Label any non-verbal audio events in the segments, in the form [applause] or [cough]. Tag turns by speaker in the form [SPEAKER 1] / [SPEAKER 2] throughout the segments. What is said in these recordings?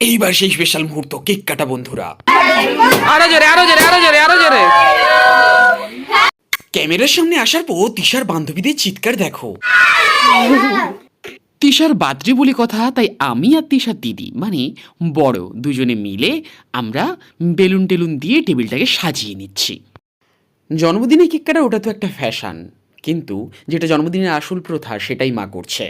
[SPEAKER 1] এইবার সেই স্পেশাল মুহূর্ত কেক কাটা বন্ধুরা।
[SPEAKER 2] আরও জোরে আরও জোরে আরও জোরে আরও জোরে।
[SPEAKER 1] ক্যামেরার সামনে আসার পর তিশার বান্ধবীদের চিৎকার দেখো। তিশার বার্থডে বলে কথা তাই আমি আর তিশার দিদি মানে বড় দুজনে মিলে আমরা বেলুন টেলুন দিয়ে টেবিলটাকে সাজিয়ে নিচ্ছি। জন্মদিনে কেক কাটা ওটা তো একটা ফ্যাশন কিন্তু যেটা জন্মদিনের আসল প্রথা সেটাই মা করছে।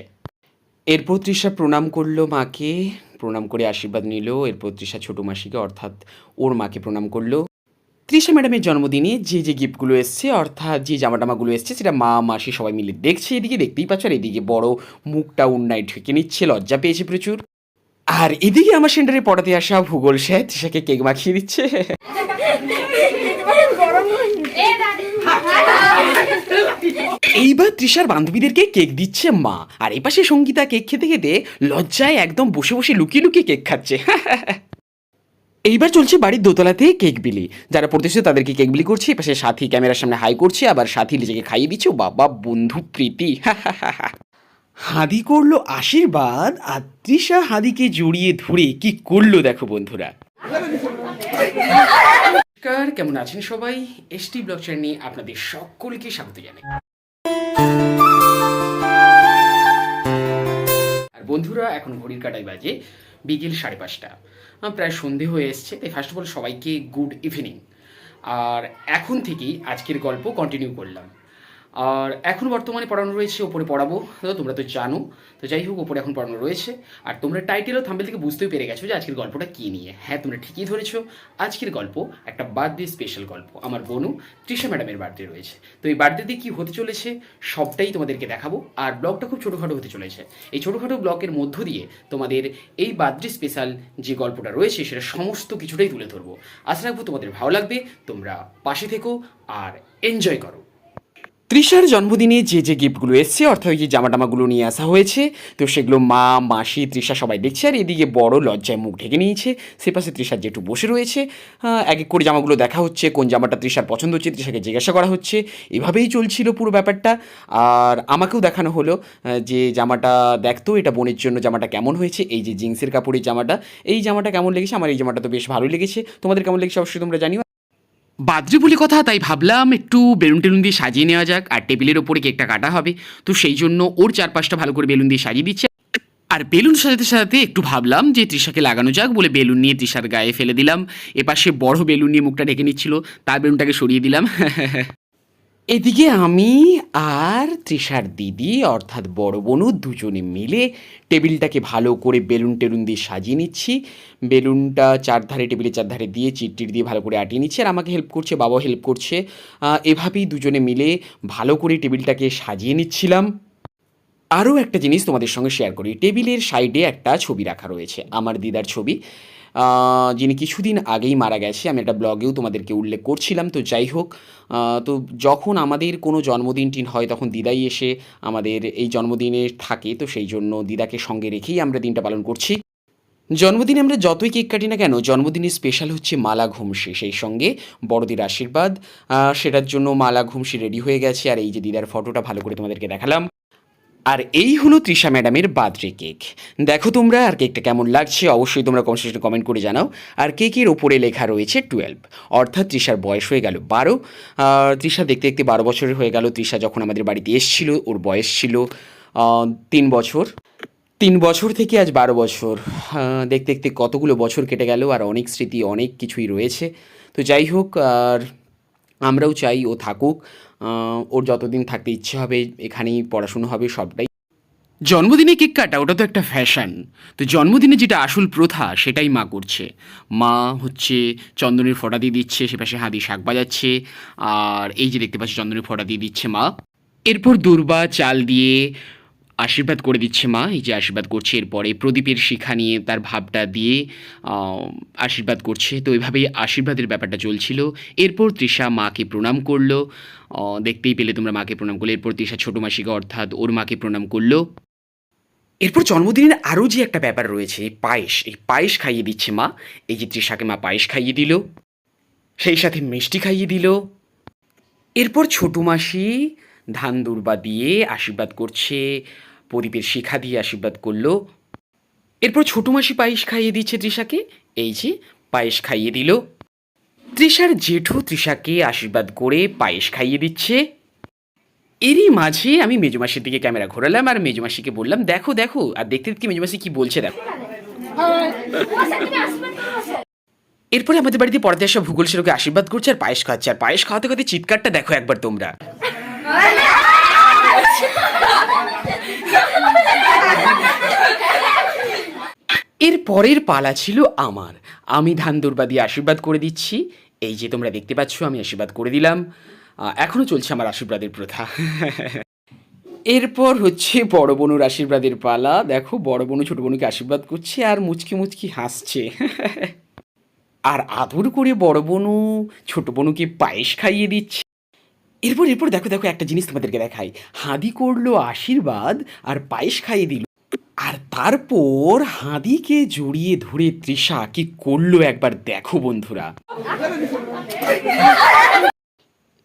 [SPEAKER 1] এরপর তৃষা প্রণাম করল মাকে প্রণাম করে আশীর্বাদ নিল, এরপর তৃষা ছোটো মাসিকে অর্থাৎ ওর মাকে প্রণাম করল। তৃষা ম্যাডামের জন্মদিনে যে যে গিফটগুলো এসছে, অর্থাৎ যে জামা টামাগুলো এসছে, সেটা মা, মাসি সবাই মিলে দেখছে। এদিকে দেখতেই পাচ্ছ, আর এদিকে বড় মুখটা উন্নায় ঢেকে নিচ্ছে, লজ্জা পেয়েছে প্রচুর। আর এদিকে আমার সেন্টারে পড়াতে আসা ভূগোল স্যার তৃষাকে কেক মাখিয়ে দিচ্ছে। এইবার তৃষার বান্ধবীদেরকে কেক দিচ্ছে মা, আর এপাশে সঙ্গীতা কেক খেতে খেতে লজ্জায় একদম বসে বসে লুকিয়ে লুকিয়ে কেক খাচ্ছে। এইবার চলছে বাড়ির দোতলাতে কেক বিলি। যারা পড়তেছে তাদেরকে কেক বিলি করছে এপাশে সাথী ক্যামেরার সামনে হাই করছে, আবার সাথী নিজেকে খাইয়ে দিচ্ছে। বাবা, বন্ধু প্রীতি। [laughs] হাদি করল আশীর্বাদ আর তৃষা হাদিকে জড়িয়ে ধরে কি করল দেখো বন্ধুরা। নমস্কার, কেমন আছেন সবাই? এসটি ব্লগ চ্যানেল আপনাদের সকলকে স্বাগত জানাই। আর বন্ধুরা, এখন ঘড়ির কাটাই বাজে বিকেল সাড়ে পাঁচটা। প্রায় সন্ধে হয়ে এসছে, তাই ফার্স্ট অফ অল সবাইকে গুড ইভিনিং আর এখন থেকেই আজকের গল্প কন্টিনিউ করলাম। আর এখন বর্তমানে পড়ানো রয়েছে ওপরে পড়াবো। তো তোমরা তো জানো। তো যাই হোক ওপরে এখন পড়ানো রয়েছে। আর তোমরা টাইটেল ও থাম্বেল থেকে বুঝতেই পেরে গেছো যে আজকের গল্পটা কী নিয়ে। হ্যাঁ তোমরা ঠিকই ধরেছো। আজকের গল্প একটা বার্থডে স্পেশাল গল্প। আমার বোনু তৃষা ম্যাডামের বার্থডে রয়েছে। তো এই বার্থডেতে কী হতে চলেছে সবটাই তোমাদেরকে দেখাবো। আর ব্লগটা খুব ছোটোখাটো হতে চলেছে। এই ছোটোখাটো ব্লগের মধ্য দিয়ে তোমাদের এই বার্থডে স্পেশাল যে গল্পটা রয়েছে, সেটা সমস্ত কিছুটাই তুলে ধরবো। আশা রাখব তোমাদের ভালো লাগবে। তোমরা পাশে থেকো আর এনজয় করো। তৃষার জন্মদিনে যে যে গিফটগুলো এসছে, অর্থাৎ ওই যে জামা টামাগুলো নিয়ে আসা হয়েছে, তো সেগুলো মা, মাসি তৃষা সবাই দেখছে, আর এদিকে বড় লজ্জায় মুখ ঢেকে নিয়েছে। সে পাশে তৃষার যেটু বসে রয়েছে। এক এক করে জামাগুলো দেখা হচ্ছে, কোন জামাটা তৃষার পছন্দ হচ্ছে তৃষাকে জিজ্ঞাসা করা হচ্ছে। এভাবেই চলছিল পুরো ব্যাপারটা। আর আমাকেও দেখানো হলো যে জামাটা দেখতো, এটা বোনের জন্য জামাটা কেমন হয়েছে, এই যে জিন্সের কাপড়ের জামাটা। এই জামাটা কেমন লেগেছে? আমার এই জামাটা তো বেশ ভালোই লেগেছে। তোমাদের কেমন লেগেছে অবশ্যই তোমরা জানিও। বাদ্রি বলে কথা, তাই ভাবলাম একটু বেলুন টেলুন দিয়ে সাজিয়ে নেওয়া যাক, আর টেবিলের ওপরে কেকটা কাটা হবে। তো সেই জন্য ওর চারপাশটা ভালো করে বেলুন দিয়ে সাজিয়ে দিচ্ছে। আর বেলুন সাজাতে সাজাতে একটু ভাবলাম যে তৃষাকে লাগানো যাক বলে বেলুন নিয়ে তৃষার গায়ে ফেলে দিলাম। এপাশে বড় বেলুন নিয়ে মুখটা ঢেকে নিচ্ছিল, তার বেলুনটাকে সরিয়ে দিলাম। [laughs] এদিকে আমি আর তৃষার দিদি, অর্থাৎ বড় বোনু, দুজনে মিলে টেবিলটাকে ভালো করে বেলুন টেলুন দিয়ে সাজিয়ে নিচ্ছি। বেলুনটা চারধারে, টেবিলের চারধারে দিয়ে চিটটির দিয়ে ভালো করে আটিয়ে নিচ্ছে আর আমাকে হেল্প করছে, বাবাও হেল্প করছে। এভাবেই দুজনে মিলে ভালো করে টেবিলটাকে সাজিয়ে নিচ্ছিলাম। আরও একটা জিনিস তোমাদের সঙ্গে শেয়ার করি। টেবিলের সাইডে একটা ছবি রাখা রয়েছে, আমার দিদার ছবি। যিনি কিছুদিন আগেই মারা গেছে, আমি একটা ব্লগেও তোমাদেরকে উল্লেখ করছিলাম, তো যাই হোক তো যখন আমাদের কোনো জন্মদিন টিন হয়, তখন দিদাই এসে আমাদের এই জন্মদিনে থাকে, তো সেই জন্য দিদাকে সঙ্গে রেখেই আমরা দিনটা পালন করছি। জন্মদিনে আমরা যতই কেক কাটি না কেন, জন্মদিনের স্পেশাল হচ্ছে মালা ঘুমসি, সেই সঙ্গে বড়দির আশীর্বাদ সেটার জন্য মালা ঘুমসি রেডি হয়ে গেছে, আর এই যে দিদার ফটোটা ভালো করে তোমাদেরকে দেখালাম। আর এই হলো তৃষা ম্যাডামের বার্থডে কেক। দেখো তোমরা আর কেকটা কেমন লাগছে, অবশ্যই তোমরা কমেন্ট কমেন্ট করে জানাও। আর কেকের ওপরে লেখা রয়েছে টুয়েলভ অর্থাৎ তৃষার বয়স হয়ে গেল বারো। তৃষা দেখতে দেখতে বারো বছরের হয়ে গেল। তৃষা যখন আমাদের বাড়িতে এসেছিল, ওর বয়স ছিল তিন বছর। তিন বছর থেকে আজ বারো বছর। দেখতে দেখতে কতগুলো বছর কেটে গেল আর অনেক স্মৃতি, অনেক কিছুই রয়েছে। তো যাই হোক, আর আমরাও চাই ও থাকুক। ওর যতদিন থাকতে ইচ্ছে হবে, এখানেই পড়াশুনো হবে, সবটাই। জন্মদিনে কেক কাটা, ওটা তো একটা ফ্যাশন তো জন্মদিনে যেটা আসল প্রথা, সেটাই মা করছে। মা হচ্ছে চন্দনের ফোঁটা দিয়ে দিচ্ছে, সে পাশে হাতি শাক বাজাচ্ছে, আর এই যে দেখতে পাচ্ছি, চন্দনের ফোঁটা দিয়ে দিচ্ছে মা। এরপর দুর্বা, চাল দিয়ে আশীর্বাদ করে দিচ্ছে মা, এই যে আশীর্বাদ করছে। এরপরে প্রদীপের শিখা নিয়ে তার ভাবটা দিয়ে আশীর্বাদ করছে। তো এইভাবেই আশীর্বাদের ব্যাপারটা চলছিল। এরপর তৃষা মাকে প্রণাম করল। দেখতেই পেলে তোমরা মাকে প্রণাম করলে। এরপর তৃষা ছোটো মাসিকা অর্থাৎ ওর মাকে প্রণাম করল। এরপর জন্মদিনের আরও যে একটা ব্যাপার রয়েছে, পায়েস। এই পায়েস খাইয়ে দিচ্ছে মা। এই যে তৃষাকে মা পায়েস খাইয়ে দিল। সেই সাথে মিষ্টি খাইয়ে দিল। এরপর ছোটো মাসি ধান দুর্বা দিয়ে আশীর্বাদ করছে। প্রদীপের শিখা দিয়ে আশীর্বাদ করল। এরপর ছোট মাসি পায়েস খাইয়ে দিচ্ছে তৃষাকে। এই যে, পায়েস খাইয়ে দিল। তৃষার জেঠু তৃষাকে আশীর্বাদ করে পায়েস খাইয়ে দিচ্ছে। এরই মাঝে আমি মেজমাসির দিকে ক্যামেরা ঘোরালাম আর মেজমাসিকে বললাম, দেখো দেখো। আর দেখতে দেখতে মেজমাসি কি বলছে, দেখো। এরপরে আমাদের বাড়িতে পড়াতে আসা ভূগোল সেরকে আশীর্বাদ করছে আর পায়েস খাওয়াচ্ছে আর পায়েস খাওয়াতে খাওয়াতে চিৎকারটা দেখো একবার তোমরা। এর পরের পালা ছিল আমার। আমি ধান দুর্বা আশীর্বাদ করে দিচ্ছি। এই যে তোমরা দেখতে পাচ্ছ আমি আশীর্বাদ করে দিলাম। আহ, এখনও চলছে আমার আশীর্বাদের প্রথা। এরপর হচ্ছে বড় বনুর আশীর্বাদের পালা। দেখো বড় বনু ছোট বনুকে আশীর্বাদ করছে আর মুচকি মুচকি হাসছে। আর আদর করে বড় বনু ছোট বনুকে পায়েস খাইয়ে দিচ্ছে। এরপর এরপর দেখো দেখো একটা জিনিস তোমাদেরকে দেখাই। হাদি করল আশীর্বাদ আর পায়েস খাইয়ে দিল। আর তারপর হাদিকে জড়িয়ে ধরে তৃষা কি করল একবার দেখো বন্ধুরা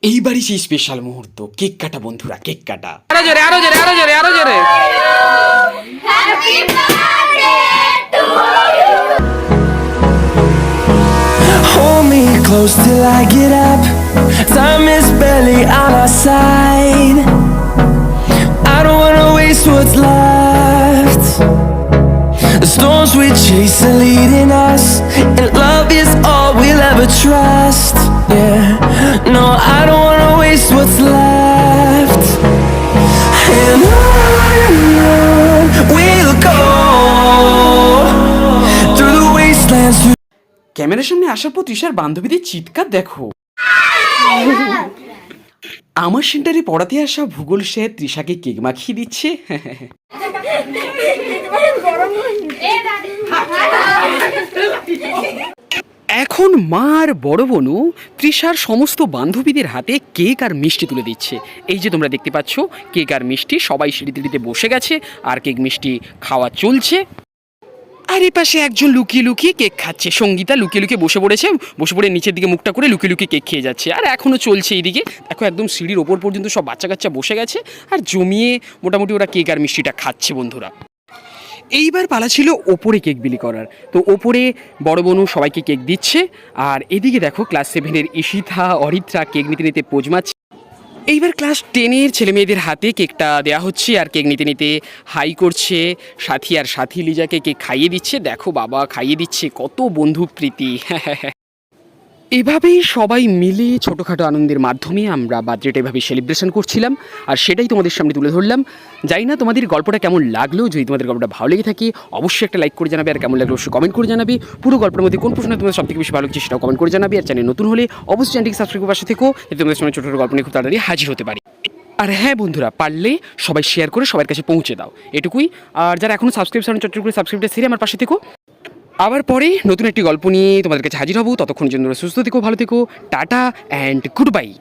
[SPEAKER 1] এইবারই সেই স্পেশাল মুহূর্ত কেক কাটা বন্ধুরা কেক কাটা
[SPEAKER 2] আরও জোরে আরও জোরে আরও জোরে আরও জোরে
[SPEAKER 3] Hold me close till I get up. Time is barely on our side. I don't wanna waste what's left. The storms we chase are leading us, and love is all we'll ever trust. Yeah, no, I don't wanna waste what's left. And on we'll go through the wastelands. Through
[SPEAKER 1] ক্যামেরার সামনে আসার পর তৃষার বান্ধবীদের চিৎকার দেখো আমার সেন্টারে পড়াতে আসা ভূগোল স্যার তৃষাকে কেক মাখিয়ে দিচ্ছে। এখন মা আর বড় বনু তৃষার সমস্ত বান্ধবীদের হাতে কেক আর মিষ্টি তুলে দিচ্ছে। এই যে তোমরা দেখতে পাচ্ছ, কেক আর মিষ্টি সবাই সিঁড়ি তিড়িতে বসে গেছে, আর কেক মিষ্টি খাওয়া চলছে। আর পাশে একজন লুকিয়ে লুকিয়ে কেক খাচ্ছে। সঙ্গীতা লুকিয়ে লুকিয়ে বসে পড়েছে, বসে পড়ে নিচের দিকে মুখটা করে লুকিয়ে লুকিয়ে কেক খেয়ে যাচ্ছে। আর এখনও চলছে এইদিকে। দেখো একদম সিঁড়ির ওপর পর্যন্ত সব বাচ্চা কাচ্চা বসে গেছে। আর জমিয়ে মোটামুটি ওরা কেক আর মিষ্টিটা খাচ্ছে বন্ধুরা। এইবার পালা ছিল ওপরে কেক বিলি করার। তো ওপরে বড় বনু সবাইকে কেক দিচ্ছে। আর এদিকে দেখো ক্লাস সেভেনের ঈশিতা, অরিত্রা কেক নিতে নিতে পোজ এইবার ক্লাস টেনের ছেলে মেয়েদের হাতে কেকটা দেওয়া হচ্ছে আর কেক নিতে নিতে হাই করছে। সাথী আর সাথী লিজাকে কেক খাইয়ে দিচ্ছে। দেখো বাবা, খাইয়ে দিচ্ছে। কত বন্ধু প্রীতি [laughs] এভাবেই সবাই মিলে ছোটোখাটো আনন্দের মাধ্যমে আমরা বার্থডেটা এভাবে সেলিব্রেশন করছিলাম। আর সেটাই তোমাদের সামনে তুলে ধরলাম। জানি না তোমাদের গল্পটা কেমন লাগল। যদি তোমাদের গল্পটা ভালো লেগে থাকে, অবশ্যই একটা লাইক করে জানাবে। আর কেমন লাগল অবশ্যই কমেন্ট করে জানাবে। পুরো গল্পের মধ্যে কোন প্রশ্ন তোমাদের সবথেকে বেশি ভালো লাগছে সেটাও কমেন্ট করে জানাবে। আর চ্যানেল নতুন হলে অবশ্যই চ্যানেলটিকে সাবস্ক্রাইব করে পাশে থেকো। যাতে তোমাদের সামনে ছোটো ছোটো গল্প নিয়ে খুব তাড়াতাড়ি হাজির হতে পারি। আর হ্যাঁ বন্ধুরা, পারলে সবাই শেয়ার করে সবার কাছে পৌঁছে দাও। এটুকুই। আর যারা এখনও সাবস্ক্রাইব চট্ট করে সাবস্ক্রাইবটা সেরে আমার পাশে থেকো। আবার পরে নতুন একটি গল্প নিয়ে তোমাদের কাছে হাজির হব। ততক্ষণ জন্য সুস্থ থেকো, ভালো থেকো। Tata and good bye.